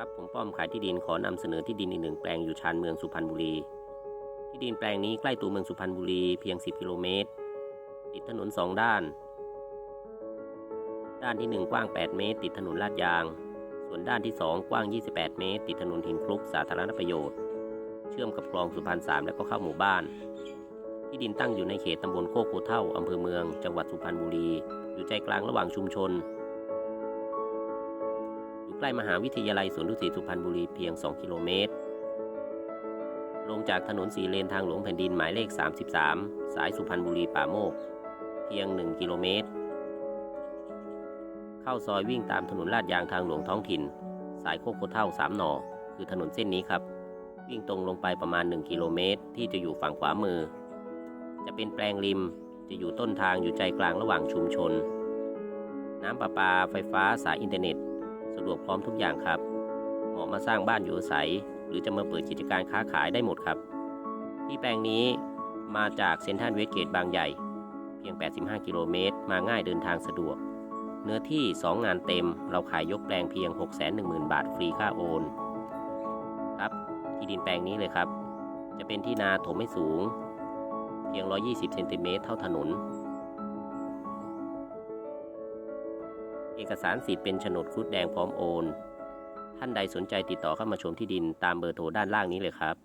ครับผมป้อมขายที่ดินขอนำเสนอที่ดินอีกหนึ่งแปลงอยู่ชานเมืองสุพรรณบุรี ที่ดินแปลงนี้ใกล้ตัวเมืองสุพรรณบุรีเพียง 10 กิโลเมตร ติดถนน 2 ด้าน ด้านที่ 1 กว้าง 8 เมตร ติดถนนลาดยาง ส่วนด้านที่ 2 กว้าง 28 เมตร ติดถนนหินคลุกสาธารณประโยชน์ เชื่อมกับคลองสุพรรณสามแล้วก็เข้าหมู่บ้าน ที่ดินตั้งอยู่ในเขตตำบลโคกโคเท่าอำเภอเมือง จังหวัดสุพรรณบุรี อยู่ใจกลางระหว่างชุมชน ใกล้มหาวิทยาลัยสวนดุสิตสุพรรณบุรีเพียง 2 กิโลเมตร ลงจากถนนสีเลนทางหลวงแผ่นดินหมายเลข 33 สายสุพรรณบุรีป่าโมก เพียง 1 กิโลเมตร เข้าซอยวิ่งตามถนนลาดยางทางหลวงท้องถิ่น สายโคกโคเท่า 3 หนอ คือถนนเส้นนี้ครับ วิ่งตรงลงไปประมาณ 1 กิโลเมตร ที่จะอยู่ฝั่งขวามือ จะเป็นแปลงริมจะอยู่ต้นทางอยู่ใจกลางระหว่างชุมชน น้ำประปาไฟฟ้าสายอินเทอร์เน็ต ดวกพร้อมทุกอย่างครับ เหมาะมาสร้างบ้านอยู่อาศัย หรือจะมาเปิดกิจการค้าขายได้หมดครับ ที่แปลงนี้มาจากเซนทัลเวสเกตบางใหญ่ เพียง 85 กิโลเมตร มาง่ายเดินทางสะดวก เนื้อที่ 2 งานเต็ม เราขายยกแปลงเพียง 610,000 บาทฟรีค่าโอน ครับ ที่ดินแปลงนี้เลยครับ จะเป็นที่นาถมไม่สูง เพียง 120 เซนติเมตรเท่าถนน เอกสารสิทธิ์เป็นโฉนดครุฑแดงพร้อมโอน ท่านใดสนใจติดต่อเข้ามาชมที่ดินตามเบอร์โทรด้านล่างนี้เลยครับ